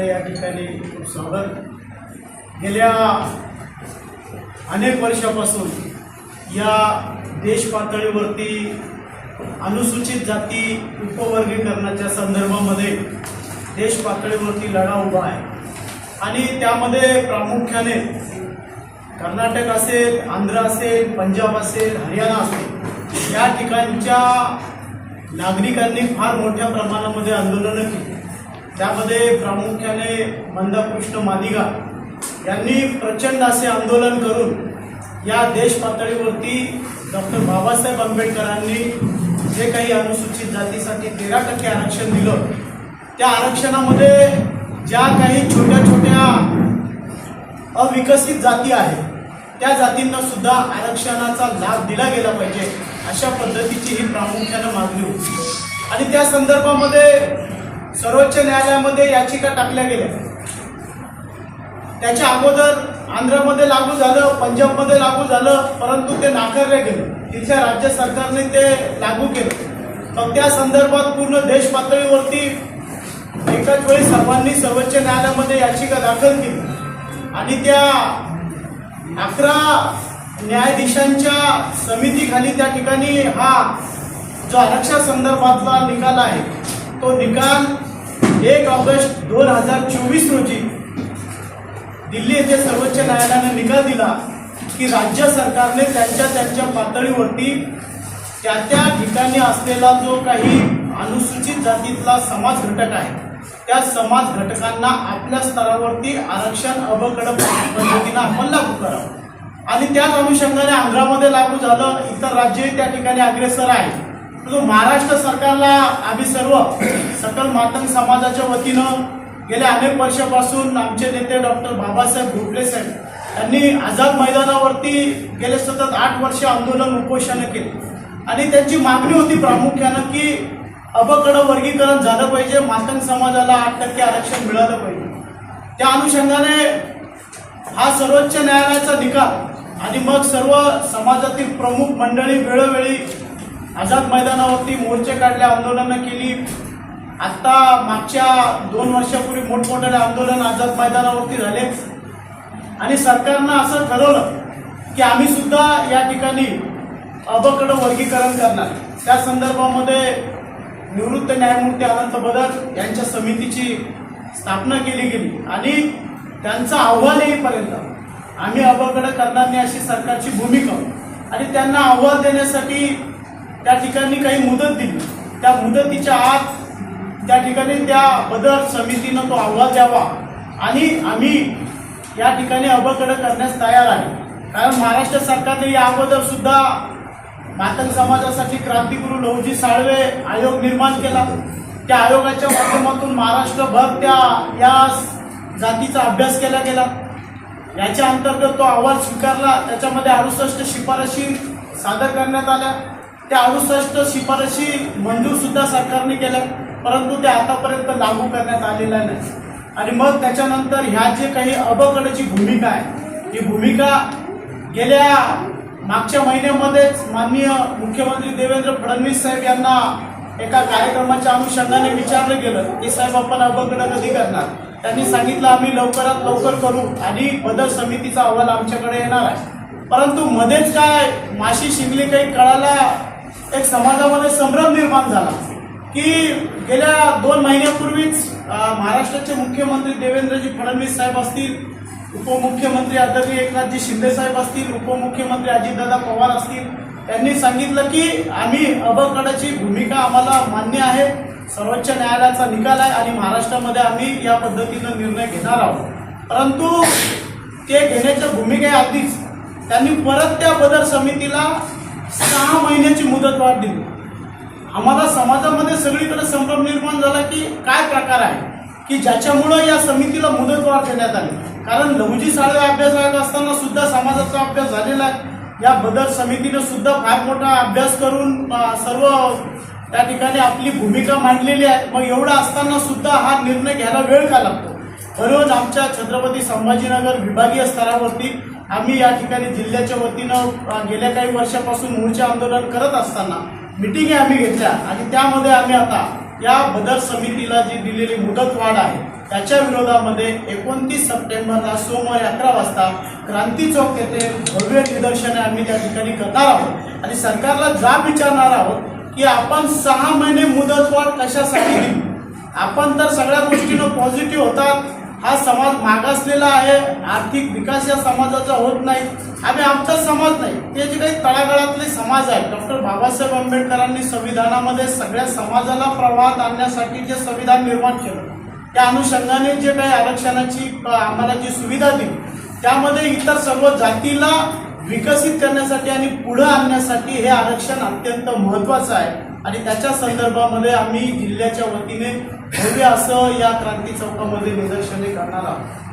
आपलं या ठिकाणी खूप स्वागत गेल्या अनेक वर्षापासून या देश पातळीवरती अनुसूचित जाती उपवर्गीकरणाच्या संदर्भामध्ये देश पातळीवरती लढा उभा आहे. आणि त्यामध्ये प्रामुख्याने कर्नाटक असेल आंध्र असेल पंजाब असेल हरियाणा असेल या ठिकाणच्या नागरिकांनी फार मोठ्या प्रमाणामध्ये आंदोलनं केली. त्यामध्ये प्रामुख्याने मंदाकृष्ण मादिगा यांनी प्रचंड असे आंदोलन करून या देश पातळीवरती डॉक्टर बाबासाहेब आंबेडकरांनी जे काही अनुसूचित जातीसाठी तेरा टक्के आरक्षण दिलं त्या आरक्षणामध्ये ज्या काही छोट्या छोट्या अविकसित जाती आहेत त्या जातींना सुद्धा आरक्षणाचा लाभ दिला गेला पाहिजे अशा पद्धतीची ही प्रामुख्यानं मागणी होती. आणि त्या संदर्भामध्ये सर्वोच्च न्यायालयामध्ये याचिका टाकल्या गेल्या. त्याच्या अगोदर आंध्रमध्ये लागू झालं पंजाबमध्ये लागू झालं परंतु ते नाकारले गेले. तिथल्या राज्य सरकारने ते लागू केलं. मग त्या संदर्भात पूर्ण देश पातळीवरती एकाच वेळी सर्वांनी सर्वोच्च न्यायालयामध्ये याचिका दाखल केली. आणि त्या अकरा न्यायाधीशांच्या समितीखाली त्या ठिकाणी हा जो आरक्षण संदर्भातला निकाल आहे तो निकाल एक ऑगस्ट दोन हजार चोवीस रोजी दिल्ली येथे सर्वोच्च न्यायालयाने निकाल दिला की राज्य सरकारने त्यांच्या त्यांच्या पातळीवरती त्या त्या ठिकाणी असलेला जो काही अनुसूचित जातीतला समाज घटक आहे त्या समाज घटकांना आपल्या स्तरावरती आरक्षण अबकडं पद्धतीनं आपण लागू करावं. आणि त्याच अनुषंगाने आंध्रामध्ये लागू झालं इतर राज्यही त्या ठिकाणी अग्रेसर आहे परंतु महाराष्ट्र सरकारला आम्ही सर्व सकल मातंग समाजाच्या वतीनं गेल्या अनेक वर्षापासून आमचे नेते डॉक्टर बाबासाहेब भोपळे साहेब यांनी आझाद मैदानावरती गेले सतत आठ वर्ष आंदोलन उपोषणं केले. आणि त्यांची मागणी होती प्रामुख्यानं की अबकडं वर्गीकरण झालं पाहिजे मातंग समाजाला आठ टक्के आरक्षण मिळालं पाहिजे. त्या अनुषंगाने हा सर्वोच्च न्यायालयाचा निकाल आणि मग सर्व समाजातील प्रमुख मंडळी वेळोवेळी आझाद मैदानावरती मोर्चे काढले आंदोलनं केली. आत्ता मागच्या दोन वर्षापूर्वी मोठमोठ्याने आंदोलन आझाद मैदानावरती झाले. आणि सरकारनं असं ठरवलं की आम्ही सुद्धा या ठिकाणी अबकडं वर्गीकरण करणार. त्या संदर्भामध्ये निवृत्त न्यायमूर्ती अनंत बदर यांच्या समितीची स्थापना केली गेली. आणि त्यांचा अहवाल येईपर्यंत आम्ही अबकडं करणार नाही अशी सरकारची भूमिका. आणि त्यांना अहवाल देण्यासाठी त्या ठिकाणी काही मुदत दिली. त्या मुदतीच्या आत त्या ठिकाणी त्या बदल समितीनं तो अहवाल द्यावा. आणि आम्ही या ठिकाणी अबकडं करण्यास तयार आहे. कारण महाराष्ट्र सरकारने या अगोदर सुद्धा मातंग समाजासाठी क्रांतिगुरु लहुजी साळवे आयोग निर्माण केला. त्या आयोगाच्या माध्यमातून महाराष्ट्रभर त्या या जातीचा अभ्यास केला गेला. याच्या अंतर्गत तो अहवाल स्वीकारला. त्याच्यामध्ये अडुसष्ट शिफारशी सादर करण्यात आल्या. त्या अडुसष्ट शिफारशी मंजूर सुद्धा सरकारने केल्या परंतु त्या आतापर्यंत लागू करण्यात आलेल्या नाही. आणि मग त्याच्यानंतर ह्या जे काही अबकडची भूमिका आहे ही भूमिका गेल्या मागच्या महिन्यामध्येच माननीय मुख्यमंत्री देवेंद्र फडणवीस साहेब यांना एका कार्यक्रमाच्या अनुषंगाने विचारलं गेलं की साहेब आपण अबकडं कधी करणार. त्यांनी सांगितलं आम्ही लवकरात लवकर करू आणि बदल समितीचा अहवाल आमच्याकडे येणार आहे. परंतु मध्येच काय माशी शिंगली काही कळाला एक समाजामध्ये संभ्रम निर्माण झाला की गेल्या दोन महिन्यापूर्वीच महाराष्ट्राचे मुख्यमंत्री देवेंद्रजी फडणवीस साहेब असतील उपमुख्यमंत्री आदरणीय एकनाथजी शिंदे साहेब असतील उपमुख्यमंत्री अजितदादा पवार असतील त्यांनी सांगितलं की आम्ही अबकडाची भूमिका आम्हाला मान्य आहे सर्वोच्च न्यायालयाचा निकाल आहे आणि महाराष्ट्रामध्ये आम्ही या पद्धतीनं निर्णय घेणार आहोत. परंतु ते घेण्याच्या भूमिकेआधीच त्यांनी परत त्या बदल समितीला सहा महिन्याची मुदतवाढ दिली आम्हाला समाजामध्ये सगळीकडे संभ्रम निर्माण झाला की काय प्रकार आहे? की ज्याच्यामुळं या समितीला मुदतवाढ देण्यात आली? कारण लहुजी साळवे अभ्यास आयोग असताना सुद्धा समाजाचा अभ्यास झालेला आहे. या बदल समितीने सुद्धा फार मोठा अभ्यास करून सर्व त्या ठिकाणी आपली भूमिका मांडलेली आहे. मग एवढं असताना सुद्धा हा निर्णय घ्यायला वेळ का लागतो? म्हणून आमच्या छत्रपती संभाजीनगर विभागीय स्तरावरती आम्ही या ठिकाणी जिल्ह्याच्या वतीनं गेल्या काही वर्षापासून मूळचे आंदोलन करत असताना मिटिंगी आम्ही घेतल्या आणि त्यामध्ये आम्ही आता या बदल समितीला जी दिलेली मुदतवाढ आहे त्याच्या विरोधामध्ये एकोणतीस सप्टेंबरला सोमवारी अकरा वाजता क्रांती चौक येथे भव्य निदर्शने आम्ही त्या ठिकाणी करणार आहोत. आणि सरकारला जाब विचारणार आहोत की आपण सहा महिने मुदतवाढ कशासाठी दिली? आपण तर सगळ्या गोष्टीनं पॉझिटिव्ह होतात हा समाज मागासलेला आहे. आर्थिक विकास या समाजाचा होत नाही. आम्ही आमचा समाज नाही. ते जे काही तळागाळातले समाज आहेत डॉक्टर बाबासाहेब आंबेडकरांनी संविधानामध्ये सगळ्या समाजाला प्रवाहात आणण्यासाठी जे संविधान निर्माण केलं त्या अनुषंगाने जे काही आरक्षणाची आम्हाला जी सुविधा दिली त्यामध्ये इतर सर्व जातीला विकसित करण्यासाठी आणि पुढं आणण्यासाठी हे आरक्षण अत्यंत महत्वाचं आहे. आणि त्याच्या संदर्भामध्ये आम्ही जिल्ह्याच्या वतीने भव्य असं या क्रांती चौकामध्ये निदर्शने करणार आहोत.